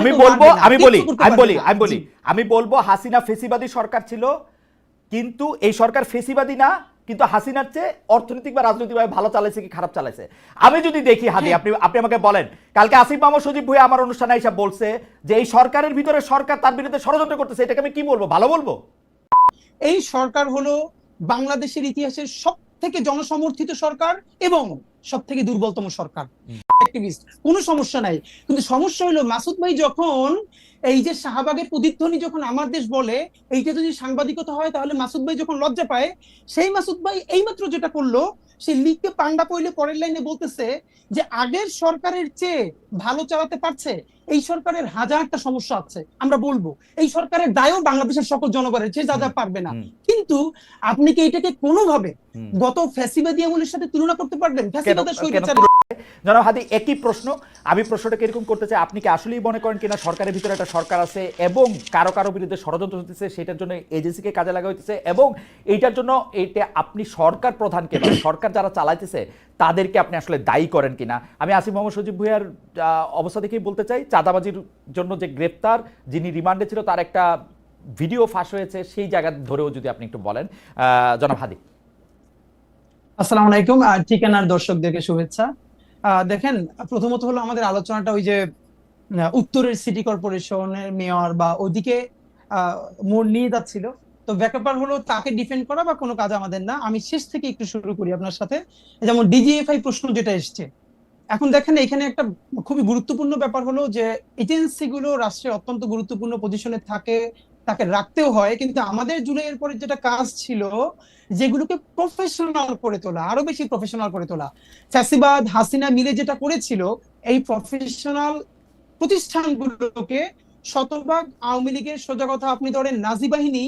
আমি বলব আমি বলি আমি বলি আমি বলি। আমি বলব হাসিনা ফেসিবাদী সরকার ছিল কিন্তু এই সরকার ফেসিবাদী না কিন্তু হাসিনার চেয়ে অর্থনৈতিক বা রাজনৈতিকভাবে ভালো চালাইছে কি খারাপ চালাইছে? আমি যদি দেখি হাদি আপনি আপনি আমাকে বলেন কালকে আসিফ মাহমুদ সজীব ভুঁইয়া আমার অনুষ্ঠানে এসে বলছে যে এই সরকারের ভিতরে সরকার তার বিরুদ্ধে ষড়যন্ত্র করতেছে এটাকে আমি কি বলব? ভালো বলব? এই সরকার হলো বাংলাদেশের ইতিহাসের সব থেকে জনসমর্থিত সরকার এবং সব থেকে দুর্বলতম সরকার। কোন কোনো সমস্যা নাই। কিন্তু সমস্যা হলো মাসুদ ভাই যখন এই যে শাহবাগের প্রতিধ্বনি যখন আমার দেশ বলে এইটা যদি সাংবাদিকতা হয় তাহলে মাসুদ ভাই যখন লজ্জা পায় সেই মাসুদ ভাই এইমাত্র যেটা করল সে লিখতে পান্ডা পইলে পরের লাইনে বলতেছে যে আগের সরকারের চেয়ে ভালো চালাতে পারছে এই সরকারের হাজারটা সমস্যা আছে আমরা বলব। এই সরকারের দায়ও বাংলাদেশের সকল জনগণের যে যা যা পারবে না। কিন্তু আপনি কি এটাকে কোনোভাবে। গত ফ্যাসিবাদী আমলের সাথে তুলনা করতে পারবেন? ফ্যাসিবাদের জনাব হাদি, একই প্রশ্ন, আমি প্রশ্নটাকে এরকম করতে চাই, আপনি কি আসলেই মনে করেন কিনা সরকারের ভিতরে একটা সরকার আছে এবং কারও কারও বিরুদ্ধে ষড়যন্ত্র হতেছে সেটার জন্য এজেন্সিকে কাজে লাগা হইতেছে এবং এইটার জন্য এটা আপনি সরকার প্রধানকে বা সরকার যারা চালাইতেছে, তাদেরকে আপনি আসলে দায়ী করেন কিনা? আমি আসিফ মোহাম্মদ সজিব ভুইয়ার অবস্থা দেখেই বলতে চাই, চাঁদাবাজির জন্য যে গ্রেপ্তার, যিনি রিমান্ডে ছিল, তার একটা ভিডিও ফাঁস হয়েছে, সেই জায়গা ধরেও যদি আপনি একটু বলেন। জনাব হাদি। আসসালামু আলাইকুম আর ঠিকানার দর্শকদেরকে শুভেচ্ছা। দেখেন প্রথমত হলো আমাদের আলোচনাটা ওই যে উত্তরের সিটি কর্পোরেশনের মেয়র বা ওইদিকে আহ, মোড় নিয়ে যাচ্ছিল। তো ব্যাপার হলো তাকে ডিফেন্ড করা বা কোনো কাজ আমাদের না। আমি শেষ থেকে একটু শুরু করি আপনার সাথে। যেমন ডিজিএফআই প্রশ্ন যেটা এসছে। এখন দেখেন এখানে একটা খুবই গুরুত্বপূর্ণ ব্যাপার হলো যে এজেন্সিগুলো রাষ্ট্রের অত্যন্ত গুরুত্বপূর্ণ পজিশনে থাকে। তাকে রাখতেও হয়, কিন্তু আমাদের জুলাইয়ের পরে যেটা কাজ ছিল, যেগুলোকে প্রফেশনাল করে তোলা, আরও বেশি প্রফেশনাল করে তোলা, ফ্যাসিবাদ, হাসিনা মিলে যেটা করেছিল, এই প্রফেশনাল প্রতিষ্ঠানগুলোকে শতভাগ আওয়ামী লীগের সোজা কথা আপনি ধরেন নাজি বাহিনী,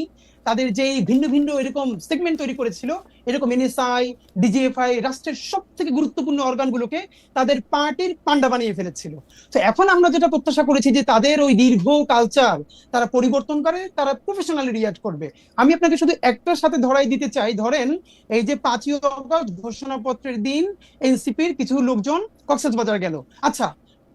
তাদের যে ভিন্ন ভিন্ন এরকম সেগমেন্ট তৈরি করেছিল এরকম এনএসআই ডিজিএফআই রাষ্ট্রের সব থেকে গুরুত্বপূর্ণ অর্গানগুলোকে তাদের পার্টির পান্ডা বানিয়ে ফেলেছিল। তো এখন আমরা যেটা প্রত্যাশা করেছি যে তাদের ওই দীর্ঘ কালচার তারা পরিবর্তন করে, তারা প্রফেশনালি রিয়াক্ট করবে। আমি আপনাকে শুধু একটার সাথে ধরাই দিতে চাই। ধরেন, এই যে পাঁচই অগস্ট ঘোষণাপত্রের দিন এনসিপির কিছু লোকজন কক্সবাজার গেল। আচ্ছা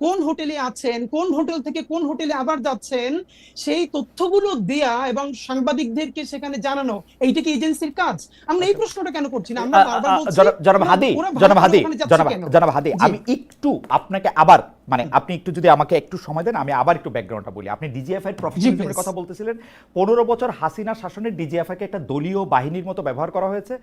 কোন হোটেলে আছেন কোন হোটেল থেকে কোন হোটেলে আবার যাচ্ছেন সেই তথ্যগুলো দেয়া এবং সাংবাদিকদেরকে সেখানে জানানো এইটা কি এজেন্সির কাজ? আমরা এই প্রশ্নটা কেন করছি না? আমরা বারবার বলছি জনাব হাদি জনাব হাদি জনাব হাদি আমি একটু আপনাকে আবার মানে আপনি একটু যদি আমাকে একটু সময় দেন আমি আবার একটু ব্যাকগ্রাউন্ডটা বলি। আপনি ডিজিএফআই please. কথা বলতেছিলেন পনেরো বছর হাসিনা শাসনের ডিজিএফআই কে একটা দলীয় বাহিনীর মতো ব্যবহার করা হয়েছে।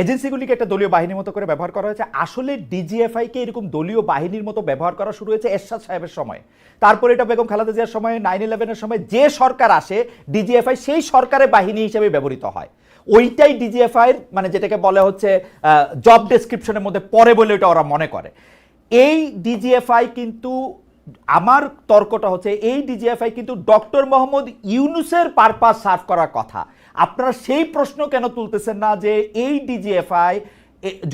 এজেন্সিগুলিকে একটা দলীয় বাহিনীর মতো করে ব্যবহার করা হয়েছে। আসলে ডিজিএফআই কে এরকম দলীয় বাহিনীর মতো ব্যবহার করা শুরু হয়েছে এরশাদ সাহেবের সময়। তারপরে এটা বেগম খালেদা জিয়ার সময় নাইন ইলেভেনের সময় যে সরকার আসে ডিজিএফআই সেই সরকারের বাহিনী হিসেবে ব্যবহৃত হয়। ওইটাই ডিজিএফআই মানে যেটাকে বলে হচ্ছে জব ডেসক্রিপশনের মধ্যে পড়ে বলে ওটা ওরা মনে করে। এই ডিজিএফআই কিন্তু আমার তর্কটা হচ্ছে এই ডিজিএফআই কিন্তু ডক্টর মোহাম্মদ ইউনুসের পারপাস সার্ভ করার কথা। আপনারা সেই প্রশ্ন কেন তুলতেছেন না যে এই ডিজিএফআই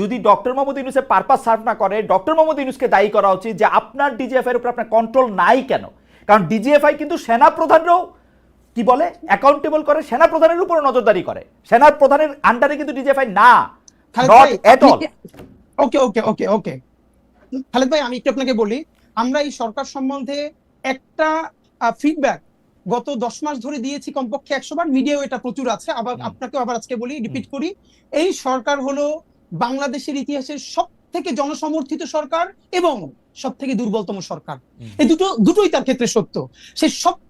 যদি ডক্টর মোহাম্মদ ইউনুসের পারপাস সার্ভ না করে ডক্টর মোহাম্মদ ইউনুসকে দায়ী করা উচিত যে আপনার ডিজিএফআই এর উপর আপনার কন্ট্রোল নাই কেন? কারণ ডিজিএফআই কিন্তু সেনা প্রধানরাও কি বলে অ্যাকাউন্টেবল করে সেনা প্রধানের উপর নজরদারি করে। সেনা প্রধানের আন্ডারে কিন্তু ডিজিএফআই না নট ভাই, অল ওকে ওকে ওকে ওকে খালেদ ভাই আমি একটু আপনাকে বলি আমরা এই সরকার সম্বন্ধে একটা ফিডব্যাক গত দশ মাস ধরে দিয়েছি কমপক্ষে একশো বার মিডিয়াও এটা প্রচুর আছে আবার আপনাকে আপনাকেও আবার আজকে বলি রিপিট করি এই সরকার হলো বাংলাদেশের ইতিহাসের সব থেকে জনসমর্থিত সরকার এবং সব থেকে দুর্বলতম সরকার। এই দুটো দুটোই তার ক্ষেত্রে সত্য। সে সব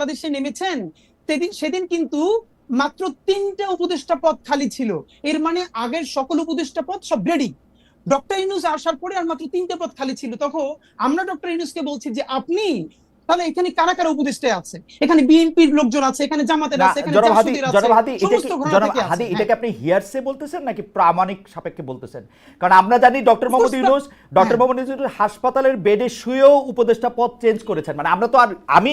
বাংলাদেশে নেমেছেন সেদিন সেদিন কিন্তু মাত্র তিনটা উপদেষ্টা পদ খালি ছিল। এর মানে আগের সকল উপদেষ্টা পদ সব রেডি ডক্টর ইউনুস আসার পরে আর মাত্র তিনটে পদ খালি ছিল। তখন আমরা ডক্টর ইউনুসকে বলছি যে আপনি তাহলে এখানে কারা কারা আছে? এখানে বিএনপির লোকজন আছে এখানে জামাতের আছে এখানে জনাব হাদি জাসদের আছে, জনাব এটা কি ঘরানা জনাব থেকে আছে। হাদি হ্যাঁ। এটাকে আপনি হিয়ারসে বলতেছেন নাকি প্রামাণিক সাপেক্ষে বলতেছেন? কারণ আমরা জানি ডক্টর মোহাম্মদ ইউনুস ডক্টর হ্যাঁ। মোহাম্মদ ইউনুস হাসপাতালের বেডে শুয়েও উপদেষ্টা পদ চেঞ্জ করেছেন। মানে আমরা তো আর আমি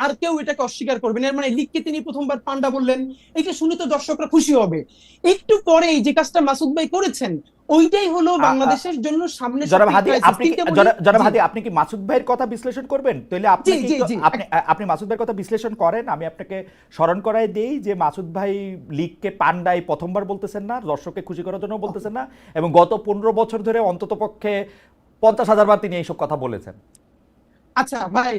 আর কেউ এটাকে অস্বীকার করবেন এর মানে লিগকে তিনি প্রথমবার পান্ডা বললেন। এটা শুনে তো দর্শকরা খুশি হবে। একটু পরেই যে কাজটা মাসুদ ভাই করেছেন ওইটাই হলো বাংলাদেশের জন্য সামনে জনাব হাদি আপনি কি- মাসুদ ভাইয়ের কথা বিশ্লেষণ করবেন? তাহলে আপনি। আপনি আপনি মাসুদ ভাইয়ের কথা বিশ্লেষণ করেন। আমি আপনাকে স্মরণ করাই দেই যে মাসুদ ভাই লিগকে পান্ডাই প্রথমবার বলতেছেন না দর্শককে খুশি করার জন্য বলতেছেন না এবং গত পনেরো বছর ধরে অন্তত পক্ষে পঞ্চাশ হাজার বার তিনি এইসব কথা বলেছেন। আচ্ছা ভাই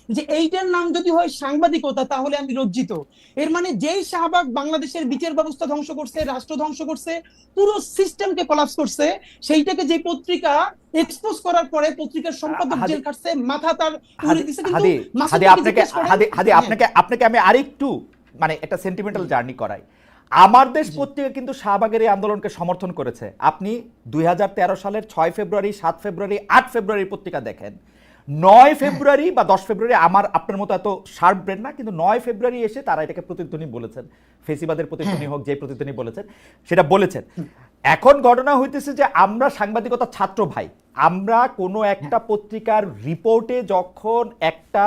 যে এইটার নাম যদি হয় সাংবাদিকতা তাহলে আমি লজ্জিত। এর মানে যেই শাহবাগ বাংলাদেশের বিচার ব্যবস্থা ধ্বংস করছে রাষ্ট্র ধ্বংস করছে পুরো সিস্টেমকে কলাপস করছে সেইটাকে যে পত্রিকা এক্সপোজ করার পরে পত্রিকার সম্পাদক জেল কাটছে মাথা তার উড়ে দিছে কিন্তু হাদি আপনাকে হাদি হাদি হ্যাঁ। আপনাকে আপনাকে আমি আরেকটু মানে একটা সেন্টিমেন্টাল জার্নি করাই। আমার দেশ পত্রিকা কিন্তু শাহবাগের এই আন্দোলনকে সমর্থন করেছে। আপনি দুই হাজার তেরো সালের ছয় ফেব্রুয়ারি সাত ফেব্রুয়ারি আট ফেব্রুয়ারি পত্রিকা দেখেন। নয় ফেব্রুয়ারি বা দশ ফেব্রুয়ারি আমার আপনার মতো এত শার্প ব্রেন না কিন্তু নয় ফেব্রুয়ারি এসে তারা এটাকে প্রতিধ্বনি বলেছেন। ফেসিবাদের প্রতিধ্বনি হোক যে প্রতিধ্বনি বলেছেন সেটা বলেছেন। এখন ঘটনা হইতেছে যে আমরা সাংবাদিকতা ছাত্র ভাই আমরা কোনো একটা পত্রিকার রিপোর্টে যখন একটা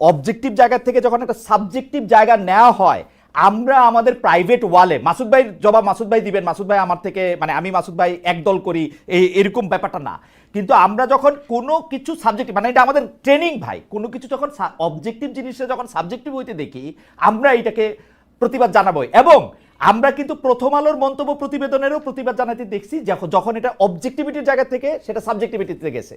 অবজেক্টিভ জায়গা থেকে যখন একটা সাবজেক্টিভ জায়গা নেওয়া হয় আমরা আমাদের প্রাইভেট ওয়ালে মাসুদ ভাই জবাব মাসুদ ভাই দিবেন মাসুদ ভাই আমার থেকে মানে আমি মাসুদ ভাই একদল করি এই এরকম ব্যাপারটা না। কিন্তু আমরা যখন কোনো কিছু সাবজেক্টিভ মানে এটা আমাদের ট্রেনিং ভাই, কোনো কিছু যখন অবজেক্টিভ জিনিসটা যখন সাবজেক্টিভ হইতে দেখি, আমরা এটাকে প্রতিবাদ জানাব এবং আমরা কিন্তু প্রথম আলোর মন্তব্য প্রতিবেদনেরও প্রতিবাদ জানাতে দেখছি যখন এটা অবজেক্টিভিটির জায়গা থেকে, সেটা সাবজেক্টিভিটিতে গেছে।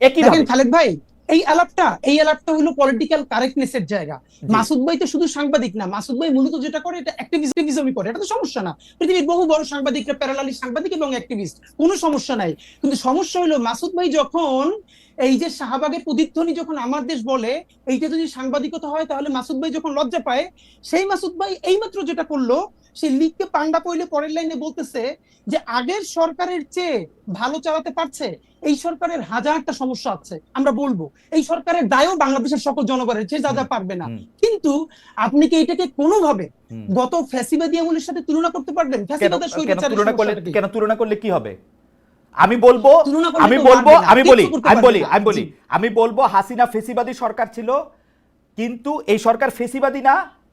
একই খালেদ ভাই এই আলাপটা এই আলাপটা হলো পলিটিক্যাল কারেক্টনেস এর জায়গা। মাসুদ ভাই তো শুধু সাংবাদিক না মাসুদ ভাই মূলত যেটা করে এটা অ্যাক্টিভিজমই করে এটা তো সমস্যা না। পৃথিবীর বহু বড় সাংবাদিকরা প্যারালালি সাংবাদিক এবং অ্যাক্টিভিস্ট কোনো সমস্যা নাই। কিন্তু সমস্যা হলো মাসুদ ভাই যখন এই যে শাহবাগের প্রতিধ্বনি যখন আমার দেশ বলে এইটা যদি সাংবাদিকতা হয় তাহলে মাসুদ ভাই যখন লজ্জা পায় সেই মাসুদ ভাই এইমাত্র যেটা করল সে লিগকে পান্ডা পইলে পরের লাইনে বলতেছে যে আগের সরকারের চেয়ে ভালো চালাতে পারছে এই সরকারের হাজারটা সমস্যা আছে আমরা বলব। এই সরকারের দায়ও বাংলাদেশের সকল জনগণের যে যা যা পারবে না। কিন্তু আপনি কি এটাকে কোনোভাবে গত ফ্যাসিবাদী আমলের সাথে তুলনা করতে পারবেন? কেন ফ্যাসিবাদের তুলনা করলে কি? কেন তুলনা করলে কি হবে? আমি বলব আমি বলব আমি বলি আমি বলি আমি বলি আমি বলব হাসিনা ফেসিবাদী সরকার ছিল কিন্তু এই সরকার ফেসিবাদী না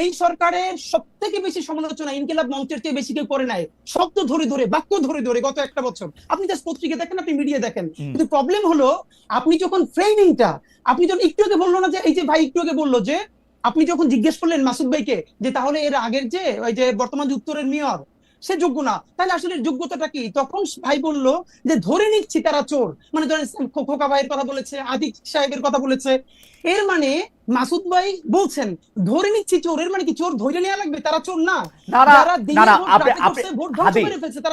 এই সরকারের সব থেকে বেশি সমালোচনা ইনকিলাব মঞ্চের চেয়ে বেশি কেউ করে নাই। শব্দ ধরে ধরে বাক্য ধরে ধরে গত একটা বছর। আপনি জাস্ট পত্রিকা দেখেন আপনি মিডিয়া দেখেন। কিন্তু প্রবলেম হলো আপনি যখন ফ্রেমিংটা আপনি যখন একটু আগে বলল না যে এই যে ভাই একটু আগে বলল যে আপনি যখন জিজ্ঞেস করলেন মাসুদ ভাইকে যে তাহলে এর আগের যে ওই যে বর্তমান উত্তরের মেয়র সে যোগ্য না। তাহলে আসলে যোগ্যতাটা কি? তখন ভাই বলল যে ধরে নিচ্ছি তারা চোর। মানে ধরেন খোকা ভাইয়ের কথা বলেছে আদিক সাহেবের কথা বলেছে। এর মানে মাসুদ ভাই বলছেন ধরে নিচ্ছি চোর এর মানে কি চোর ধরে নেওয়া লাগবে? তারা চোর না।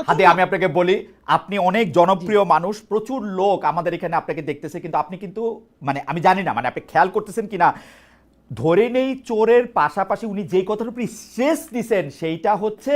হাদি। আমি আপনাকে বলি আপনি অনেক জনপ্রিয় মানুষ প্রচুর লোক আমাদের এখানে আপনাকে দেখতেছে কিন্তু আপনি কিন্তু মানে আমি জানি না মানে আপনি খেয়াল করতেছেন কিনা? ধরে নেই চোরের পাশাপাশি উনি যেই কথার উপর স্ট্রেস দিছেন সেইটা হচ্ছে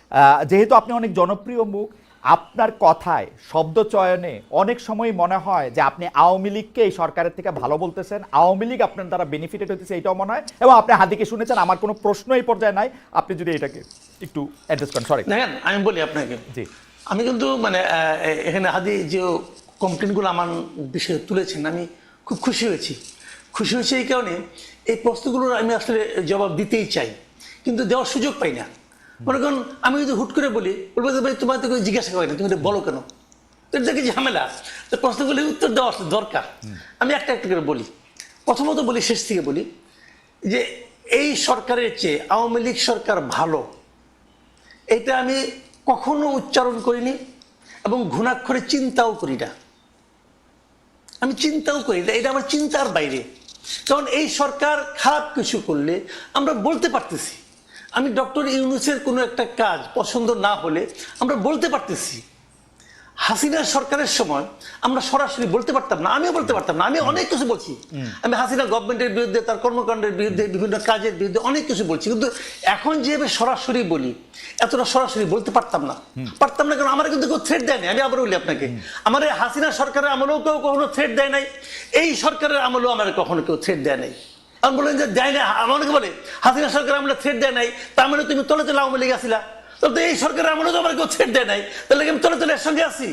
যেহেতু আপনি অনেক জনপ্রিয় মুখ আপনার কথায় শব্দ চয়নে অনেক সময় মনে হয় যে আপনি আওয়ামী লীগকে এই সরকারের থেকে ভালো বলতেছেন। আওয়ামী লীগ আপনার দ্বারা বেনিফিটেড হতেছে এটাও মনে হয়। এবং আপনি হাদিকে শুনেছেন আমার কোনো প্রশ্ন এই পর্যায়ে নাই। আপনি যদি এটাকে একটু অ্যাড্রেস করেন সরি দেখেন আমি বলি আপনাকে। জি। আমি কিন্তু মানে এখানে হাদি যে কমপ্লেনগুলো আমার বিষয়ে তুলেছেন আমি খুব খুশি হয়েছি। খুশি হয়েছি এই কারণে এই প্রশ্নগুলোর আমি আসলে জবাব দিতেই চাই। কিন্তু দেওয়ার সুযোগ পাই না। মনে করুন আমি যদি হুট করে বলি বলব ভাই তোমার তো জিজ্ঞাসা করে না তুমি বলো কেন? তো এটা কি ঝামেলা? তো প্রশ্নগুলির উত্তর দেওয়া দরকার। আমি একটা একটা করে বলি। প্রথমত বলি শেষ থেকে বলি যে এই সরকারের চেয়ে আওয়ামী লীগ সরকার ভালো। এটা আমি কখনো উচ্চারণ করিনি এবং ঘুণাক্ষরে চিন্তাও করি না। আমি চিন্তাও করি না এটা আমার চিন্তার বাইরে। কারণ এই সরকার খারাপ কিছু করলে আমরা বলতে পারতেছি। আমি ডক্টর ইউনুসের কোনো একটা কাজ পছন্দ না হলে আমরা বলতে পারতেছি। হাসিনা সরকারের সময় আমরা সরাসরি বলতে পারতাম না আমিও বলতে পারতাম না আমি অনেক কিছু বলছি। আমি হাসিনা গভর্নমেন্টের বিরুদ্ধে তার কর্মকাণ্ডের বিরুদ্ধে বিভিন্ন কাজের বিরুদ্ধে অনেক কিছু বলছি। কিন্তু এখন যেভাবে সরাসরি বলি এতটা সরাসরি বলতে পারতাম না। পারতাম না কারণ আমার কিন্তু কেউ থ্রেট দেয়নি আমি আবার বলি আপনাকে। আমার এই হাসিনা সরকারের আমলেও কেউ কখনো থ্রেট দেয় নাই। এই সরকারের আমলেও আমার কখনো কেউ থ্রেট দেয় নাই। আমি বললেন যে দেয় না আমার অনেকে বলে হাসিনা সরকার আমলে থ্রেট দেয় নাই তার মানে তুমি তলে তলে আওয়ামী লীগ আসিলা তাহলে তো এই সরকারের আমলে তো আমার কেউ থ্রেট দেয় নাই তাহলে আমি তলে তলে এর সঙ্গে আসি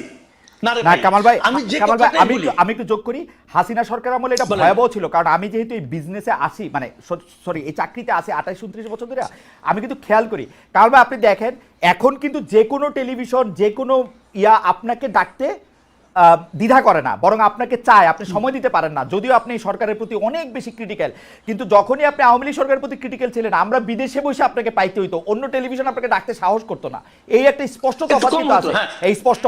না কামাল ভাই আমি কামাল ভাই আমি আমি একটু যোগ করি। হাসিনা সরকার আমলে এটা ভয়াবহ ছিল কারণ আমি যেহেতু এই বিজনেসে আসি মানে সরি এই চাকরিতে আসি আঠাইশ উনত্রিশ বছর ধরে আমি কিন্তু খেয়াল করি। কারণ ভাই আপনি দেখেন এখন কিন্তু যে কোনো টেলিভিশন যে কোনো ইয়া আপনাকে ডাকতে দ্বিধা করে না বরং আপনাকে চায় আপনি সময় দিতে পারেন না। যদিও আপনি এই সরকারের প্রতি অনেক বেশি ক্রিটিক্যাল কিন্তু যখনই আপনি আওয়ামী লীগ সরকারের প্রতি ক্রিটিক্যাল ছিলেন আমরা বিদেশে বসে আপনাকে পাইতে হইতো অন্য টেলিভিশন আপনাকে ডাকতে সাহস করতো না। এই একটা স্পষ্ট তফাৎ কিন্তু আছে। হ্যাঁ। এই স্পষ্ট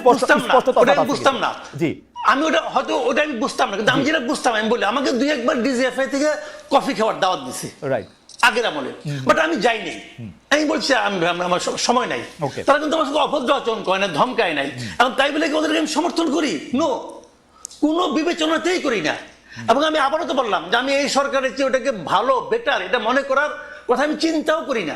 স্পষ্ট স্পষ্ট তফাৎ বুঝতাম না। জি। আমি ওটা হয়তো ওটা আমি বুঝতাম না কিন্তু আমি যেটা বুঝতাম আমি বলি আমাকে দুই একবার ডিজিএফআই থেকে কফি খাওয়ার দাওয়াত দিছে। রাইট আগের আমলে। বাট আমি যাইনি আমি বলছি আমি আমি- আমার সময় নাই। তারা কিন্তু আমার সঙ্গে অভদ্র আচরণ করে না ধমকায় নাই। এখন তাই বলে কি ওদেরকে আমি সমর্থন করি? নো কোনো বিবেচনাতেই করি না। এবং আমি আবারও তো বললাম যে আমি এই সরকারের চেয়ে ওটাকে ভালো বেটার এটা মনে করার কথা আমি চিন্তাও করি না।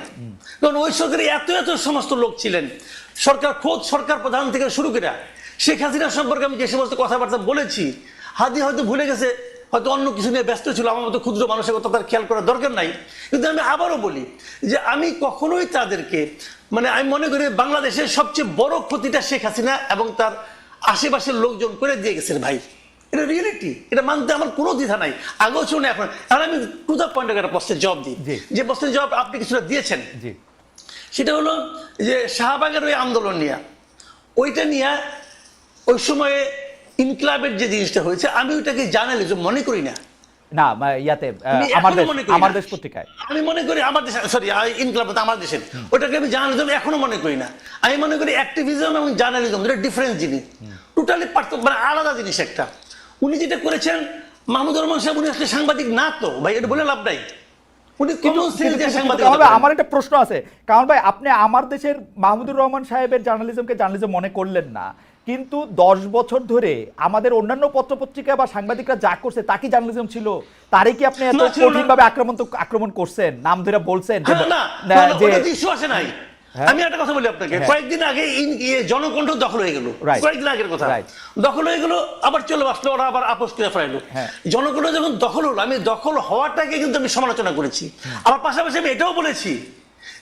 কারণ ওই সরকারে এত এত সমস্ত লোক ছিলেন। সরকার খোদ সরকার প্রধান থেকে শুরু করে শেখ হাসিনা সম্পর্কে আমি যে সমস্ত কথাবার্তা বলেছি হাদি হয়তো ভুলে গেছে হয়তো অন্য কিছু নিয়ে ব্যস্ত ছিল আমার মতো ক্ষুদ্র মানুষের কথা তার খেয়াল করার দরকার নাই। কিন্তু আমি আবারও বলি যে আমি কখনোই তাদেরকে মানে আমি মনে করি বাংলাদেশের সবচেয়ে বড় ক্ষতিটা শেখ হাসিনা এবং তার আশেপাশের লোকজন করে দিয়ে গেছেন ভাই। এটা রিয়েলিটি এটা মানতে আমার কোনো দ্বিধা নাই। আগেও ছিল না এখন আর আমি টু দ্য পয়েন্ট একটা প্রশ্নের জবাব দিই। যে প্রশ্নের জবাব আপনি কিছুটা দিয়েছেন। সেটা হলো যে শাহবাগের ওই আন্দোলন নিয়ে। ওইটা নিয়ে ওই সময়ে ইনকলাবের যে জিনিসটা হয়েছে আমি ওইটাকে জার্নালিজম মনে করি না। না ইয়াতে আমার দেশ পত্রিকায়। আমি মনে করি আমার দেশে সরি ইনকলাব আমার দেশের। ওটাকে আমি জার্নালিজম এখনও মনে করি না। আমি মনে করি অ্যাক্টিভিজম এবং জার্নালিজম দুটো ডিফারেন্স জিনিস। টোটালি পার্থক্য মানে আলাদা জিনিস একটা। উনি যেটা করেছেন মাহমুদুর রহমান সাহেব উনি আসলে সাংবাদিক না তো। ভাই এটা বলে লাভ নাই। আমার একটা প্রশ্ন আছে। কারণ ভাই আপনি আমার দেশের মাহমুদুর রহমান সাহেবের জার্নালিজমকে জার্নালিজম মনে করলেন না। কিন্তু দশ বছর ধরে আমাদের অন্যান্য পত্রপত্রিকা বা সাংবাদিকরা যা করছে তা কি জার্নালিজম ছিল তারে কি আপনি এত। কঠিন ভাবে আক্রমণ আক্রমণ করছেন নাম ধরে বলছেন হ্যাঁ, আসে নাই। হ্যাঁ। আমি একটা কথা বলি আপনাকে হ্যাঁ। কয়েকদিন আগে ইয়ে জনকণ্ঠ দখল হয়ে গেল. কয়েকদিন আগের কথা. দখল হয়ে গেল আবার চলে আসলো ওরা আবার আপোষ করে। জনকণ্ঠ যখন দখল হলো আমি দখল হওয়াটাকে কিন্তু আমি সমালোচনা করেছি আবার পাশাপাশি আমি এটাও বলেছি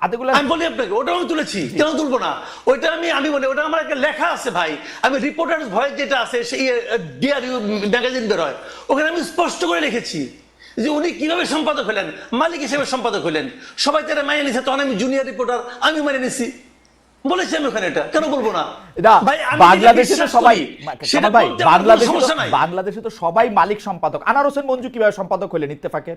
আতিকুল্লাহ আমি বলি আপনাকে ওটাও আমি তুলেছি। কেন তুলবো না? ওইটা আমি আমি বলি ওটা আমার একটা লেখা আছে ভাই। আমি রিপোর্টার ভয়েস যেটা আছে সেই ডিআর ম্যাগাজিন বেরোয় ওখানে আমি স্পষ্ট করে লিখেছি যে উনি কীভাবে সম্পাদক হলেন মালিক হিসেবে সম্পাদক হলেন। সবাই তারা মানিয়ে নিছে তখন আমি জুনিয়র রিপোর্টার আমি মানিয়ে নিছি। বলেছি আমি ওখানে এটা কেন বলব না? না, ভাই আমি বাংলাদেশে তো সবাই সেটা ভাই বাংলাদেশে তো- বাংলাদেশে তো সবাই মালিক সম্পাদক। আনার হোসেন মঞ্জু কীভাবে সম্পাদক হলেন ইত্তেফাকের?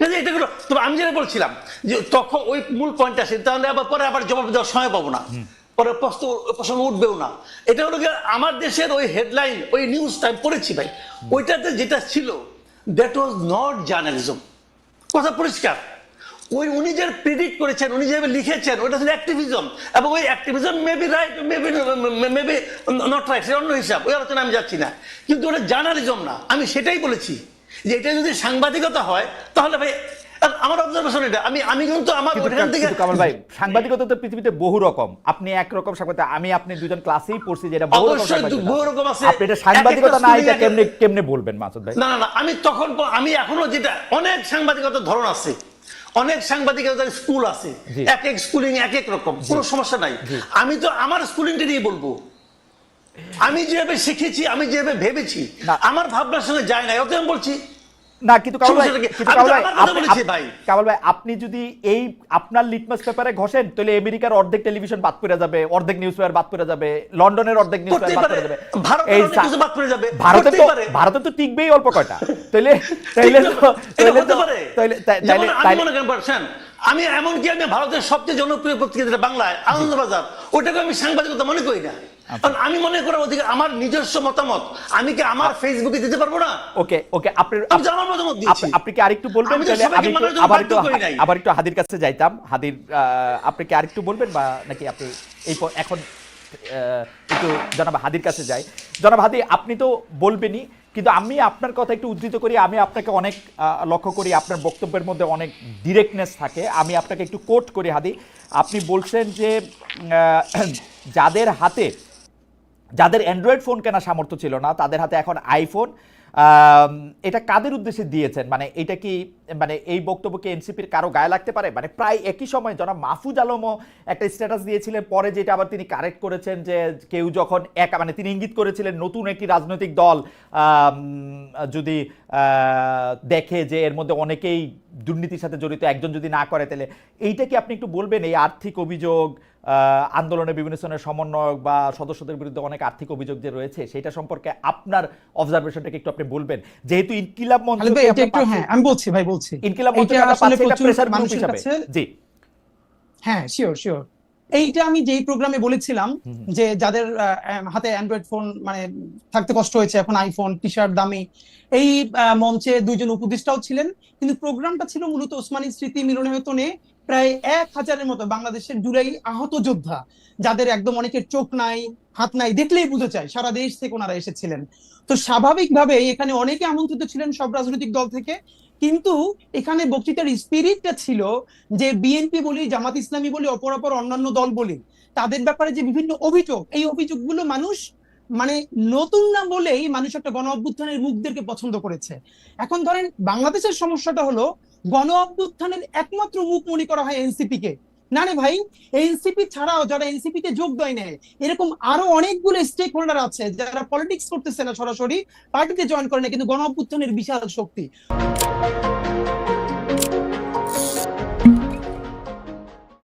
এটা তবে আমি যেটা বলছিলাম যে তখন ওই মূল পয়েন্ট আসে তাহলে আবার পরে আবার জবাব দেওয়ার সময় পাবো না। পরে প্রশ্ন প্রসঙ্গ উঠবেও না। এটা হলো আমার দেশের ওই হেডলাইন ওই নিউজটা আমি পড়েছি ভাই। ওইটাতে যেটা ছিল দ্যাট ওয়াজ নট জার্নালিজম কথা পরিষ্কার। ওই উনি যে প্রিডিক্ট করেছেন উনি যেভাবে লিখেছেন ওটা ছিল অ্যাক্টিভিজম এবং ওই activism maybe right maybe maybe not right সেটা অন্য হিসাব ওই আলোচনা আমি যাচ্ছি না। কিন্তু ওটা জার্নালিজম না। আমি সেটাই বলেছি। যে এটা যদি সাংবাদিকতা হয় তাহলে ভাই আমার অবজারভেশন এটা আমি আমি কিন্তু আমার ওখান থেকে কামাল ভাই সাংবাদিকতা তো পৃথিবীতে বহু রকম। আপনি একরকম সাংবাদিক আমি আপনি দুজন ক্লাসেই পড়ছি যেটা বহু রকম বহু আছে। রকম আছে। আপনি এটা সাংবাদিকতা না এটা কেমনে কেমনে বলবেন মাসুদ ভাই? না না না আমি তখন আমি এখনও যেটা অনেক সাংবাদিকতার ধরন আছে। অনেক সাংবাদিকতার স্কুল আছে। এক এক স্কুলিং এক এক রকম কোনো সমস্যা নাই। আমি তো আমার স্কুলিংটা নিয়ে বলব। আমি যেভাবে শিখেছি আমি যেভাবে ভেবেছি আমার ভাবনার সঙ্গে যায় না অত আমি বলছি না কিন্তু কামাল ভাই কিন্তু কামাল ভাই আপনি-। কামাল ভাই যদি এই আপনার লিটমাস পেপারে ঘষেন তাহলে আমেরিকার অর্ধেক টেলিভিশন বাদ পড়ে যাবে অর্ধেক নিউজ পেপার বাদ পড়ে যাবে লন্ডনের অর্ধেক নিউজ পেপার বাদ। পড়ে যাবে এই বাদ পড়ে যাবে। ভারতে তো ভারতে তো টিকবেই অল্প কয়টা তাইলে তাইলে তো এটা তাইলে হতে তো পারে। তাইলে তাই- যেমন তাইলে আমি মনে করেন আমি এমনকি আমি ভারতের সবচেয়ে জনপ্রিয় পত্রিকা যেটা বাংলায় আনন্দবাজার ওটাকে আমি সাংবাদিকতা মনে করি না। কারণ আমি মনে করি ওদিকে আমার নিজস্ব মতামত। আমি কি আমার ফেসবুকে দিতে পারব না? ওকে ওকে আপনি আমার মতামত দিচ্ছি আপনি কি আরেকটু বলবেন? তাহলে আমি একটু আবার একটু আবার একটু হাদির কাছে যাইতাম। হাদির আপনি কি আরেকটু বলবেন বা নাকি আপনি এই এখন একটু জনাব হাদির কাছে যাই। জনাব হাদি আপনি তো বলবেনই কিন্তু আমি আপনার কথা একটু উদ্ধৃত করি। আমি আপনাকে অনেক লক্ষ্য করি। আপনার বক্তব্যের মধ্যে অনেক ডিরেক্টনেস থাকে। আমি আপনাকে একটু কোট করি হাদি। আপনি বলছেন যে যাদের হাতে যাদের অ্যান্ড্রয়েড ফোন কেনা সামর্থ্য ছিল না, তাদের হাতে এখন আইফোন এটা কাদের উদ্দেশ্যে দিয়েছেন? মানে এটা কি মানে এই বক্তব্যকে এনসিপির কারও গায়ে লাগতে পারে? মানে প্রায় একই সময় জনাব মাহফুজ আলমও একটা স্ট্যাটাস দিয়েছিলেন, পরে যেটা আবার তিনি কারেক্ট করেছেন যে কেউ যখন এক মানে তিনি ইঙ্গিত করেছিলেন নতুন একটি রাজনৈতিক দল যদি দেখে যে এর মধ্যে অনেকেই দুর্নীতির সাথে জড়িত, একজন যদি না করে, তাহলে এইটা কি আপনি একটু বলবেন? এই আর্থিক অভিযোগ আন্দোলনে বিভিন্ন ধরনের সমন্বয়ক বা সদস্যদের বিরুদ্ধে অনেক আর্থিক অভিযোগ যে রয়েছে সেটা সম্পর্কে আপনার অবজারভেশনটাকে একটু আপনি বলবেন। যেহেতু ইনকিলাব মঞ্চ হ্যাঁ আমি বলছি ভাই বলছি। ইনকিলাব মঞ্চ আসলে প্রচুর প্রেসার গ্রুপ হিসাবে। জি। হ্যাঁ শিওর শিওর এইটা আমি যেই প্রোগ্রামে বলেছিলাম যে যাদের হাতে অ্যান্ড্রয়েড ফোন মানে থাকতে কষ্ট হয়েছে এখন আইফোন টি শার্ট দামি এই মঞ্চে দুইজন উপদেষ্টাও ছিলেন কিন্তু প্রোগ্রামটা ছিল মূলত ওসমানী স্মৃতি মিলনায়তনে প্রায় এক হাজারের মতো বাংলাদেশের জুলাই আহত যোদ্ধা, যাদের একদম অনেকের চোখ নাই, হাত নাই দেখলেই বুঝে যায় সারা দেশ থেকে ওনারা এসেছিলেন। তো স্বাভাবিকভাবে এখানে অনেকে আমন্ত্রিত ছিলেন সব রাজনৈতিক দল থেকে, কিন্তু এখানে বক্তৃতার স্পিরিটটা ছিল যে বিএনপি বলি, জামাত ইসলামী বলি অপরাপর অন্যান্য দল বলি, তাদের ব্যাপারে যে বিভিন্ন অভিযোগ, এই অভিযোগগুলো মানুষ মানে নতুন না বলেই মানুষ একটা গণ অভ্যুত্থানের মুখদেরকে পছন্দ করেছে। এখন ধরেন বাংলাদেশের সমস্যাটা হলো গণ অভ্যুত্থানের একমাত্র মুখ মনে করা হয় এনসিপি কে। না রে ভাই এনসিপি ছাড়াও যারা এনসিপি তে যোগ দেয় নেয় এরকম আরও অনেকগুলো স্টেক হোল্ডার আছে যারা পলিটিক্স করতেছে না সরাসরি, পার্টিতে জয়েন করে না কিন্তু গণ অভ্যুত্থানের বিশাল শক্তি।